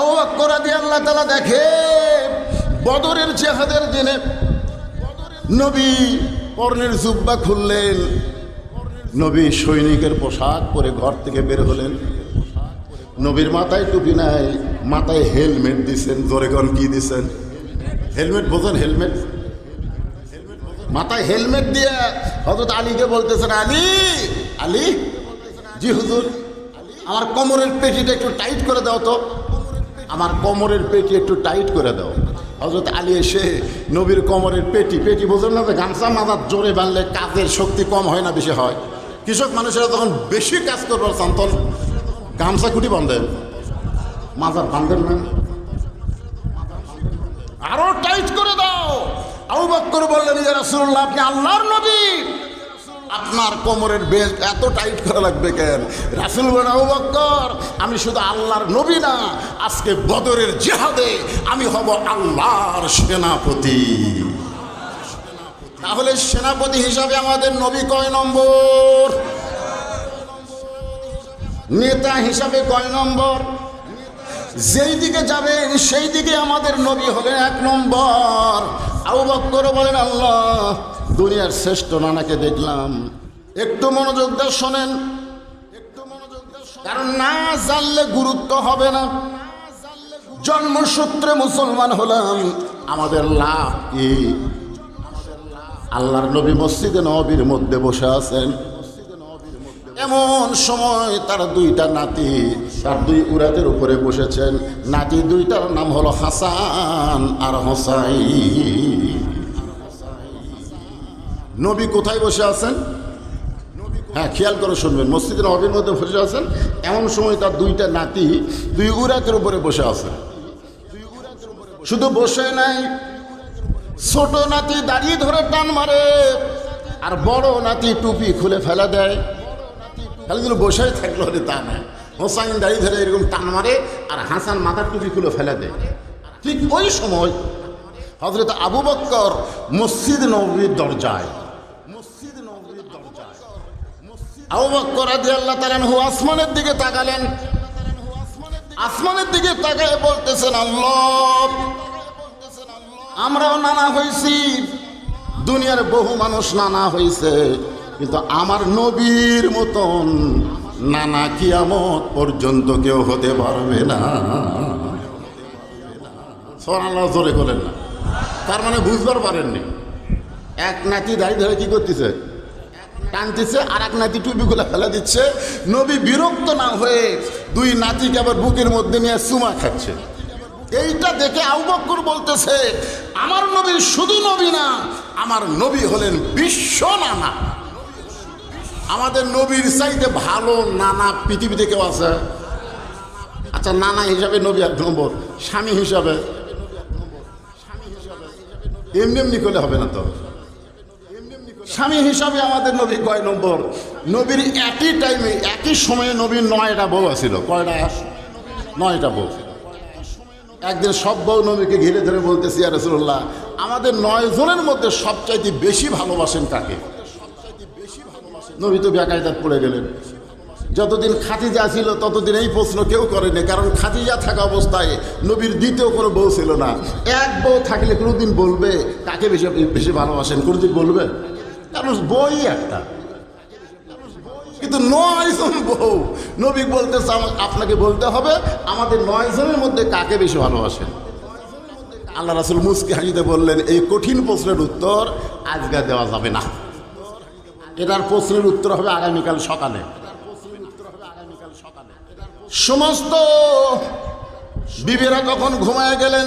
আল্লাহ তালা দেখে, বদরের জেহাদের দিনে নবী কর্ণের জুব্বা খুললেন, নবী সৈনিকের পোশাক পরে ঘর থেকে বের হলেন। নবীর মাথায় টুপি নাই, মাথায় হেলমেট দিছেন জোরেগন কি দিছেন? হেলমেট বোঝেন, হেলমেট? মাথায় হেলমেট দিয়ে হজরত আলীকে বলতেছেন, আলী আলী? জি হুজুর, আমার কোমরের পেটিটা একটু টাইট করে দাও তো। আমার কোমরের পেটি একটু টাইট করে দাও। হজরত আলী এসে নবীর কোমরের পেটি পেটি বোঝেন না যে গামছা মাথার জোরে বানলে কাজের শক্তি কম হয় না, বেশি হয়। কৃষক মানুষেরা তখন বেশি কাজ করবার চান, তখন গামছা কুটি বান্ধেন মাজার বান্ধেন না। আরও টাইট করে দাও। আবু বক্কর বললেন যে রাসূলুল্লাহ, আপনি আল্লাহর নবী। আপনার কোমরের বেল্ট এত টাইট করা লাগবে কেন? রাসুল বক্কর, আমি শুধু আল্লাহর নবী না, আজকে বদরের জেহাদে আমি হব আল্লাহর সেনাপতি। তাহলে সেনাপতি হিসাবে আমাদের নবী কয় নম্বর? নেতা হিসাবে কয় নম্বর? যেই দিকে যাবেন সেই দিকে আমাদের নবী হলেন এক নম্বর। আবু বক্কর বলেন, আল্লাহ দুনিয়ার শ্রেষ্ঠ নানাকে দেখলাম। একটু মনোযোগ দিয়ে শোনেন। কারণ না জানলে গুরুত্ব হবে না। জন্মসূত্রে মুসলমান হলাম। আমাদের লাভ কি? আল্লাহর নবী মসজিদে নবীর মধ্যে বসে আছেন। এমন সময় তার দুইটা নাতি, তার দুই উরাতের উপরে বসেছেন। নাতি দুইটার নাম হলো হাসান আর হোসাই নবী কোথায় বসে আছেন? হ্যাঁ খেয়াল করে শুনবেন। মসজিদে নবীর মধ্যে বসে আছেন। এমন সময় তার দুইটা নাতি দুই উরাতের উপরে বসে আছেন শুধু বসে নাই, ছোট নাতি দাঁড়িয়ে ধরে টান মারে আর বড় নাতি টুপি খুলে ফেলে দেয়। খালি দিল বসেই থাকল রে তা না। হোসাইন দাঁড়িয়ে ধরে এরকম টান মারে আর হাসান মাথার টুপি খুলে ফেলে দেয়। ঠিক ওই সময় হজরত আবু বক্কর মসজিদ নবীর দরজায় মসজিদ নবীর দরজায় আল্লাহ আসমানের দিকে তাকালেন। আসমানের দিকে তাকায় বলতেছেন, আল্লাহ, আমরাও নানা হয়েছি। দুনিয়ার বহু মানুষ নানা হয়েছে, কিন্তু আমার নবীর মতন নানা কিয়ামত পর্যন্ত কেউ হতে পারবে না। সোনাল্লাহ জোরে করলেন না। তার মানে বুঝবার পারেননি। এক নাতি দাঁড়িয়ে ধরে কি করতেছে? টানতেছে আর এক নাতি টুপিগুলো ফেলে দিচ্ছে। নবী বিরক্ত না হয়ে দুই নাতিকে আবার বুকের মধ্যে নিয়ে চুমা খাচ্ছে। এইটা দেখে আউবক্কর বলতেছে, আমার নবী শুধু নবী না, আমার নবী হলেন বিশ্ব নানা। আমাদের নবীর চাইতে ভালো নানা পৃথিবীতে কেউ আছে? আচ্ছা নানা হিসাবে নবী এক নম্বর, স্বামী হিসাবে। এমনি এমনি করলে হবে না তো? স্বামী হিসাবে আমাদের নবী কয় নম্বর? নবীর একই টাইমে একই সময়ে নবীর নয়টা বউ আছিল। কয়টা? নয়টা বউ। একদিন সব বউ নবীকে ঘিরে ধরে বলতেছি আর রসুল্লাহ আমাদের নয় জনের মধ্যে সবচাইতে বেশি ভালোবাসেন কাকে? নবী তো বেকায়দাত পড়ে গেলেন। যতদিন খাতিজা ছিল, ততদিন এই প্রশ্ন কেউ করেনি, কারণ খাতিজা থাকা অবস্থায় নবীর দ্বিতীয় কোনো বউ ছিল না। এক বউ থাকলে কোনোদিন বলবে, কাকে বেশি বেশি ভালোবাসেন? কোনোদিন বলবে? কারণ বই একটা। কিন্তু নয় জন বউ। নবী বলতেছে আপনাকে বলতে হবে, আমাদের নয় জনের মধ্যে কাকে বেশি ভালোবাসেন? আল্লাহ রাসুল মুসকি হাজিতে বললেন, এই কঠিন প্রশ্নের উত্তর আজকে দেওয়া যাবে না। এটার প্রশ্নের উত্তর হবে আগামীকাল সকালে। সমস্ত বিবেরা কখন ঘুমায় গেলেন?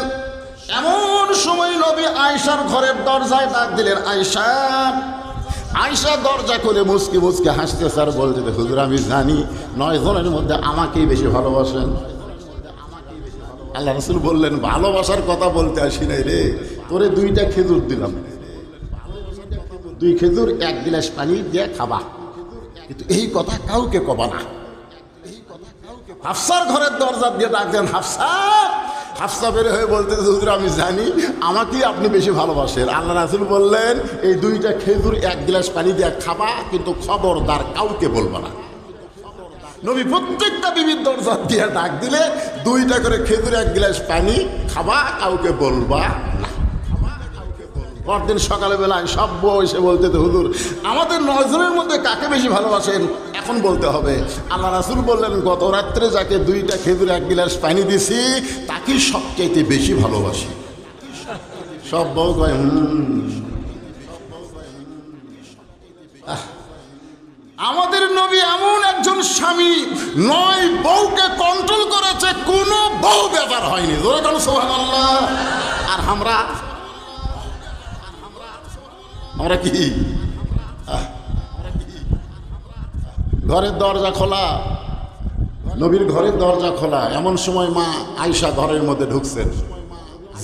এমন সময় নবী আয়সার ঘরের দরজায় ডাক দিলেন আয়সা আয়সা দরজা খুলে মুসকি মুসকি হাসতে স্যার বলতে, হুজুর, আমি জানি নয় জনের মধ্যে আমাকেই বেশি ভালোবাসেন। আল্লাহ রসুল বললেন, ভালোবাসার কথা বলতে আসি নাই রে, তোরে দুইটা খেজুর দিলাম। দুই খেজুর, এক গিলাস পানি দিয়ে খাবা। কিন্তু এই কথা কাউকে কবা না। হাফসার ঘরের দরজা দিয়ে ডাকছেন হাফসা হাফসা বের হয়ে বলতে হুজুর, আমি জানি, আমাকেই আপনি বেশি ভালোবাসেন। আল্লাহ রাসুল বললেন, এই দুইটা খেজুর এক গ্লাস পানি দিয়ে খাবা, কিন্তু খবরদার কাউকে বলবা না। নবী প্রত্যেকটা বিবির দরজা দিয়ে ডাক দিলে, দুইটা করে খেজুর এক গ্লাস পানি খাবা, কাউকে বলবা না। পরদিন সকালবেলায় সব বউ এসে বলতে, হুজুর, আমাদের নজরের মধ্যে কাকে বেশি ভালোবাসেন? এখন বলতে হবে, আল্লাহ রাসুল বললেন, গত রাত্রে যাকে দুইটা খেজুর, এক গিলাস পানি দিছি, তাকে সবচাইতে বেশি ভালোবাসি। সব বউ কয়। আমাদের নবী এমন একজন স্বামী, নয় বউকে কন্ট্রোল করেছে, কোনো বউ ব্যাপার হয়নি। আর আমরা আমরা কি? ঘরের দরজা খোলা। নবীর ঘরের দরজা খোলা। এমন সময় মা আয়সা ঘরের মধ্যে ঢুকছেন।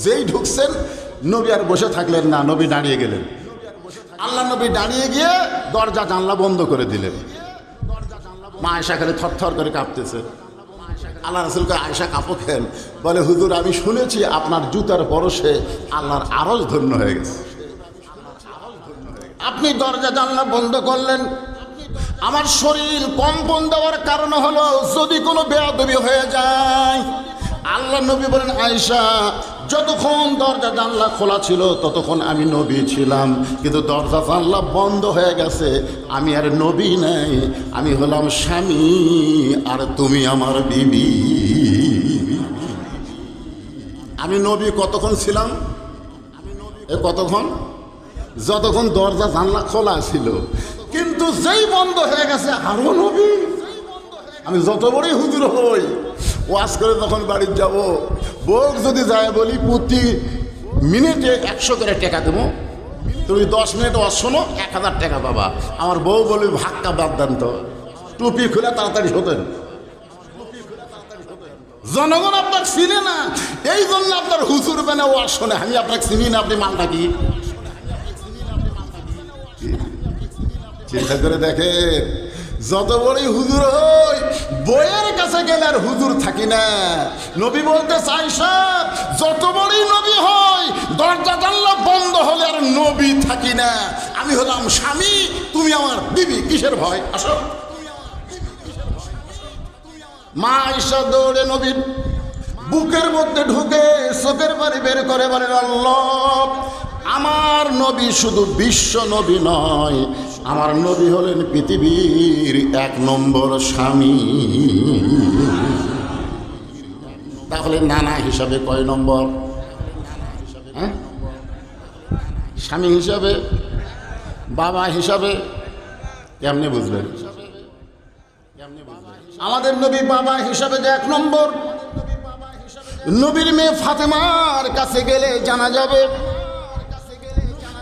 যেই ঢুকছেন, নবী আর বসে থাকলেন না, নবী দাঁড়িয়ে গেলেন। আল্লাহ নবী দাঁড়িয়ে গিয়ে দরজা জানলা বন্ধ করে দিলেন। মা আয়সা খালি থরথর করে কাঁপতেছে। আল্লাহ রসুলকে আয়সা কাপড় খেন বলে, হুজুর, আমি শুনেছি আপনার জুতার পরশে আল্লাহর আরজ ধন্য হয়ে গেছে। আপনি দরজা জানলা বন্ধ করলেন আমার শরীর কম্পন দেওয়ার কারণ হলো যদি কোনো বেয়াদবি হয়ে যায়, আল্লাহ নবী বলেন আয়সা যতক্ষণ দরজা জানলা খোলা ছিল, ততক্ষণ আমি নবী ছিলাম। কিন্তু দরজা জানলা বন্ধ হয়ে গেছে, আমি আর নবী নাই, আমি হলাম স্বামী, আর তুমি আমার বিবি। আমি নবী কতক্ষণ ছিলাম? এ কতক্ষণ? যতক্ষণ দরজা জানলা খোলা ছিল কিন্তু যেই বন্ধ হয়ে গেছে, আরও নবী। আমি যত বড়ই হুজুর হই, ওয়াজ করে তখন বাড়ি যাব বউ যদি যায় বলি, প্রতি মিনিটে একশো করে টাকা দেবো। তুমি দশ মিনিট ওয়াজ শোনো, এক হাজার টাকা পাবা। আমার বউ বলবি ভাক্কা বাদ দেন তো। টুপি খুলে তাড়াতাড়ি হতেন জনগণ আপনাকে চিনে না। এই জন্য আপনার হুজুর বেনে ওয়াজ শোনে। আমি আপনাকে চিনি না, আপনি মালটা কি? চিন্তা করে দেখেন, যত বড়ই হুজুর হই বইয়ের কাছে গেলে আর হুজুর থাকি না। নবী বলতে চাই সব যত বড়ই নবী হয়, দরজা জানলা বন্ধ হলে আর নবী থাকি না। আমি হলাম স্বামী, তুমি আমার বিবি, কিসের ভয়? আসো। মা দৌড়ে নবীর বুকের মধ্যে ঢুকে চোখের বাড়ি বের করে বলেন, আল্লাহ, আমার নবী শুধু বিশ্ব নবী নয় আমার নবী হলেন পৃথিবীর এক নম্বর স্বামী। তাহলে নানা হিসাবে কয় নম্বর? হ্যাঁ? স্বামী হিসাবে, বাবা হিসাবে, কেমনে বুঝলেন আমাদের নবী বাবা হিসাবে যে এক নম্বর। নবীর মেয়ে ফাতেমার কাছে গেলে জানা যাবে,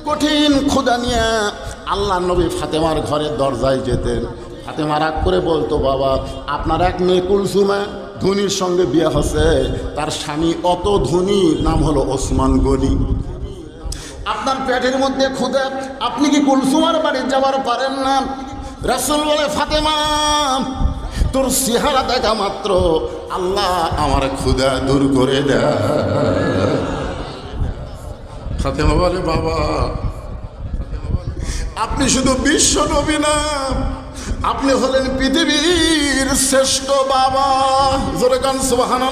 কঠিন ক্ষুদা নিয়ে আল্লাহ নবী ফাতেমার ঘরের দরজায় যেতেন। ফাতেমা রাগ করে বলতো, বাবা, আপনার এক মেয়ে কুলসুমা ধনির সঙ্গে বিয়ে হচ্ছে। তার স্বামী অত ধনী, নাম হলো ওসমান গনি। আপনার পেটের মধ্যে ক্ষুদা, আপনি কি কুলসুমার বাড়ি যাবার পারেন না? রাসুল বলে, ফাতেমা, তোর চেহারা দেখা মাত্র। আল্লাহ আমার ক্ষুদা দূর করে দেয়। ফাতেমা বলে, বাবা আপনি শুধু বিশ্ব নবী না আপনি হলেন পৃথিবীর শ্রেষ্ঠ বাবা। জোরে গান সুবাহান